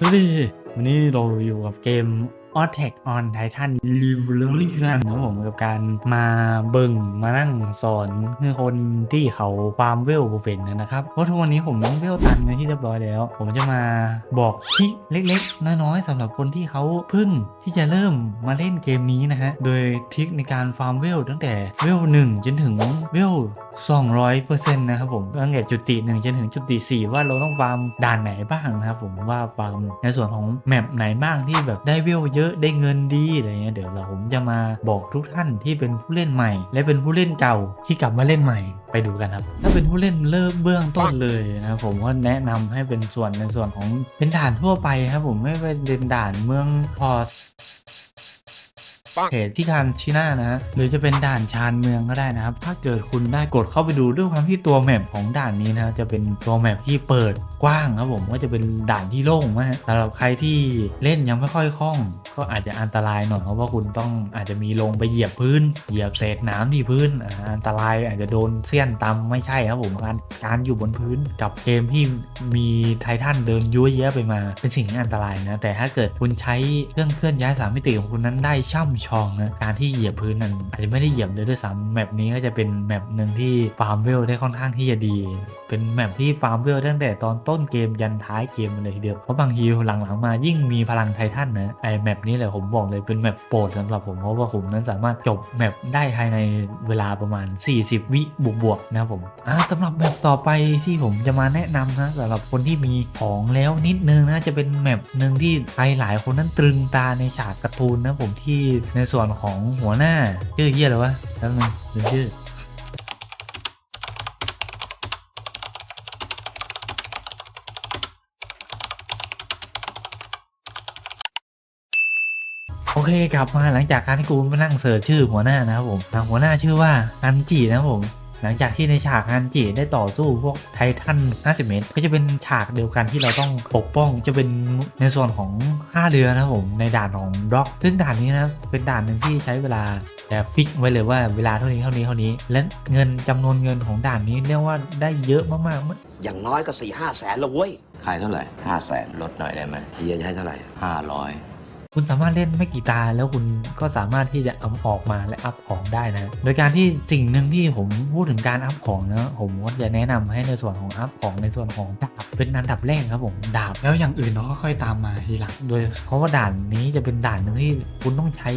สวัสดีวันนี้เราอยู่กับเกม a t t a c k on Titan Revolution นะผมกับการมาเบิ่งมานั่งสอนให้คนที่เขาฟาร์มเวลเป็นนะครับ เพราะทุกวันนี้ผมเวลตันไปที่เรียบร้อยแล้ว ผมจะมาบอกทิกเล็กๆ น้อยๆสำหรับคนที่เขาเพิ่งที่จะเริ่มมาเล่นเกมนี้นะฮะ โดยทิกในการฟาร์มเวลตั้งแต่เวล1จนถึงเวล 200%นะครับผมตั้งแต่จุดติหนึ่งจนถึงจุดติสี่ว่าเราต้องฟาร์มด่านไหนบ้างนะครับผมว่าฟาร์มในส่วนของแมปไหนบ้างที่แบบได้เวลเยอะได้เงินดีอะไรเงี้ยเดี๋ยวเราผมจะมาบอกทุกท่านที่เป็นผู้เล่นใหม่ และเป็นผู้เล่นเก่าที่กลับมาเล่นใหม่ไปดูกันครับ ถ้าเป็นผู้เล่นเริ่มเบื้องต้นเลยนะครับผมก็แนะนำให้เป็นส่วนในส่วนของเป็นด่านทั่วไปครับผมไม่เป็นด่านเมืองพอส เพจที่คานชิน่านะ หรือจะเป็นด่านชานเมืองก็ได้นะครับ ถ้าเกิดคุณได้กดเข้าไปดูด้วยความที่ตัวแมปของด่านนี้นะจะเป็นตัวแมปที่เปิดกว้างครับผมก็จะเป็นด่านที่โล่งมากสำหรับใครที่เล่นยังไม่ค่อยคล่อง ก็อาจจะอันตรายหน่อยเพราะว่าคุณต้องอาจจะมีลงไปเหยียบพื้น เหยียบเศษน้ำที่พื้นอันตรายอาจจะโดนเสี้ยนตำไม่ใช่ครับผมการการอยู่บนพื้นกับเกมที่มีไททันเดินยั่วเยะไปมา เป็นสิ่งที่อันตรายนะ แต่ถ้าเกิดคุณใช้เครื่องเคลื่อนย้ายสามมิติของคุณนั้นได้ช่ำชองนะการที่เหยียบพื้นนั้นอาจจะไม่ได้เหยียบเลยด้วยซ้ำแมปนี้ก็จะเป็นแมปหนึ่งที่ฟาร์มเวลได้ค่อนข้างที่จะดี เป็นแมปที่ฟาร์มเวลตั้งแต่ตอนต้นเกมยันท้ายเกมเลยทีเดียวเพราะบางทีหลังๆมายิ่งมีพลังไททันนะไอแมปนี้แหละผมบอกเลยเป็นแมปโปรดสำหรับผมเพราะว่าผมนั้นสามารถจบแมปได้ภายในเวลาประมาณ 40 วิบวกๆนะครับผมอ่าสำหรับแมปต่อไปที่ผมจะมาแนะนำนะสำหรับคนที่มีของแล้วนิดนึงนะจะเป็นแมปหนึ่งที่ใครหลายคนนั้นตรึงตาในฉากการ์ตูนนะผมที่ในส่วนของหัวหน้าชื่อเฮียอะไรวะแป๊บนึงลืมชื่อโอเคกลับมาหลังจากการที่กูมานั่งเสิร์ชชื่อหัวหน้านะครับผมทางหัวหน้าชื่อว่าอันจีนะครับผม หลังจากที่ในฉากอันจิได้ต่อสู้พวกไททัน 50 เมตร ก็จะเป็นฉากเดียวกันที่เราต้องปกป้องจะเป็นในส่วนของท่าเรือนะครับผมในด่านของด็อก ซึ่งด่านนี้นะครับเป็นด่านหนึ่งที่ใช้เวลาแต่ฟิกไว้เลยว่าเวลาเท่านี้เท่านี้เท่านี้ และเงินจำนวนเงินของด่านนี้เรียกว่าได้เยอะมากๆ อย่างน้อยก็สี่ห้าแสนละเว้ยขายเท่าไหร่ห้าแสนลดหน่อยได้ไหมเฮียจะให้เท่าไหร่ห้าร้อย คุณสามารถเล่นไม่กี่ตาแล้วคุณก็สามารถที่จะเอาออกมาและอัพของได้นะ โดยการที่สิ่งหนึ่งที่ผมพูดถึงการอัพของนะผมก็จะแนะนำให้ในส่วนของอัพของในส่วนของดาบเป็นอันดับแรกครับผมดาบแล้วอย่างอื่นเราก็ค่อยตามมาทีหลังโดยเพราะว่าด่านนี้จะเป็นด่านหนึ่งที่คุณต้องใช้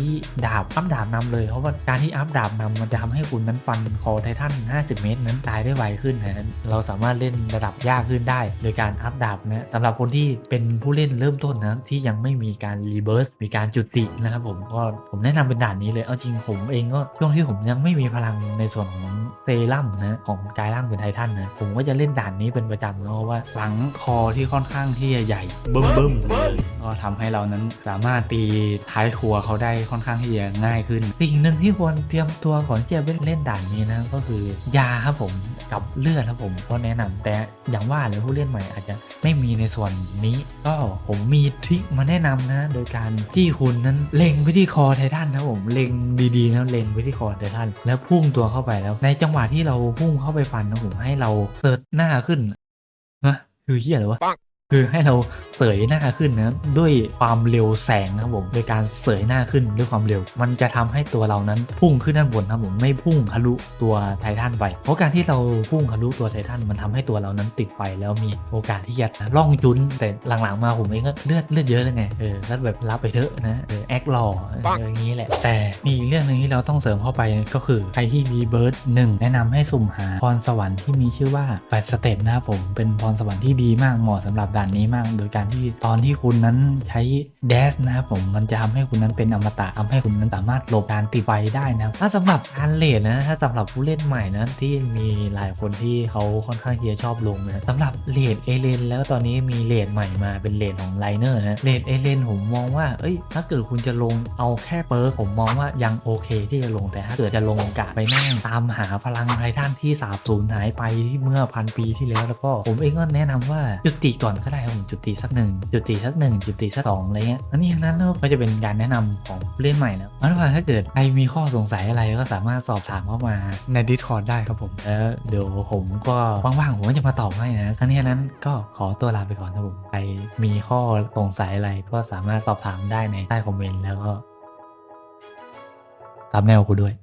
ดาบอัพดาบนำเลยเพราะว่าการที่อัพดาบนำมันจะทำให้คุณนั้นฟันคอไททัน50 เมตร นั้นตายได้ไวขึ้นนะเราสามารถเล่นระดับยากขึ้นได้ โดยการอัพดาบนะสำหรับคนที่เป็นผู้เล่นเริ่มต้นนะที่ยังไม่มีการรีเบิร์สมีการจุตินะครับผมก็ผมแนะนำเป็นด่านนี้เลยเอาจริงผมเองก็ช่วงที่ผมยังไม่มีพลังในส่วนของเซรั่มนะของกายร่างเป็นไททันนะผมก็จะเล่นด่านนี้เป็นประจำนะเพราะว่าหลังคอที่ค่อนข้างที่จะใหญ่เบิ่มเบิ่มเลยก็ทำให้เรานั้นสามารถตีท้ายครัวเขาได้ค่อนข้างที่จะง่ายขึ้นสิ่งหนึ่งที่ควรเตรียมตัวก่อนที่จะเล่นด่านนี้นะก็คือยาครับผมกับเลือดครับผมก็แนะนำแต่อย่างว่าเลยผู้เล่นใหม่อาจจะไม่มีในส่วนนี้ ก็ผมมีทริคมาแนะนำนะ โดยการที่คุณนั้นเล็งไปที่คอไททันนะผมเล็งดีๆนะเล็งไปที่คอไททันแล้วพุ่งตัวเข้าไปแล้ว ในจังหวะที่เราพุ่งเข้าไปฟันนะผมให้เราเติดหน้าขึ้นนะคือเหี้ยเหรอวะ คือให้เราเสยหน้าขึ้นนะด้วยความเร็วแสงนะครับผมโดยการเสยหน้าขึ้นด้วยความเร็ว มันจะทำให้ตัวเรานั้นพุ่งขึ้นด้านบนครับผมไม่พุ่งทะลุตัวไททันไป เพราะการที่เราพุ่งทะลุตัวไททันมันทำให้ตัวเรานั้นติดไฟแล้วมีโอกาสที่จะล่องจุนแต่หลังๆมาผมเองก็เลือดเลือดเยอะแล้วไงเออแล้วแบบรับไปเถอะนะเออแอคหล่อเอออย่างนี้แหละ แต่มีอีกเรื่องหนึ่งที่เราต้องเสริมเข้าไปก็คือใครที่มีเบิร์ดหนึ่งแนะนำให้สุ่มหาพรสวรรค์ที่มีชื่อว่าแปดสเต็ปนะครับผมเป็นพรสวรรค์ที่ดีมากเหมาะสำหรับด่านนี้มาก โดยการที่ตอนที่คุณนั้นใช้แดสนะครับผมมันจะทำให้คุณนั้นเป็นอมตะทำให้คุณนั้นสามารถหลบการติดไฟได้นะครับถ้าสำหรับการเลดนะถ้าสำหรับผู้เล่นใหม่นะที่มีหลายคนที่เขาค่อนข้างที่จะชอบลงนะสำหรับเลดเอเลนแล้วตอนนี้มีเลดใหม่มาเป็นเลดของไลเนอร์นะเลดเอเลนผมมองว่าเอ้ยถ้าเกิดคุณจะลงเอาแค่เปิร์กผมมองว่ายังโอเคที่จะลงแต่ถ้าเกิดจะลงกะไปนั่งตามหาพลังไททันที่สาบสูญหายไปที่เมื่อพันปีที่แล้วแล้วก็ผมเองก็แนะนำว่าจุติก่อนก็ได้ครับผมจุติสักหนึ่งจุติสักหนึ่งจุติสักสองอะไรเงี้ยอันนี้ทั้งนั้นก็จะเป็นการแนะนำของผู้เล่นใหม่แล้วเพราะว่าถ้าเกิดใครมีข้อสงสัยอะไรก็สามารถสอบถามเข้ามาใน Discord ได้ครับผมแล้วเดี๋ยวผมก็ว่างๆผมก็จะมาตอบให้นะทั้งนี้ทั้งนั้นก็ขอตัวลาไปก่อนครับผมใครมีข้อสงสัยอะไรก็สามารถสอบถามได้ในใต้คอมเมนต์แล้วก็ตามแนวคุณด้วย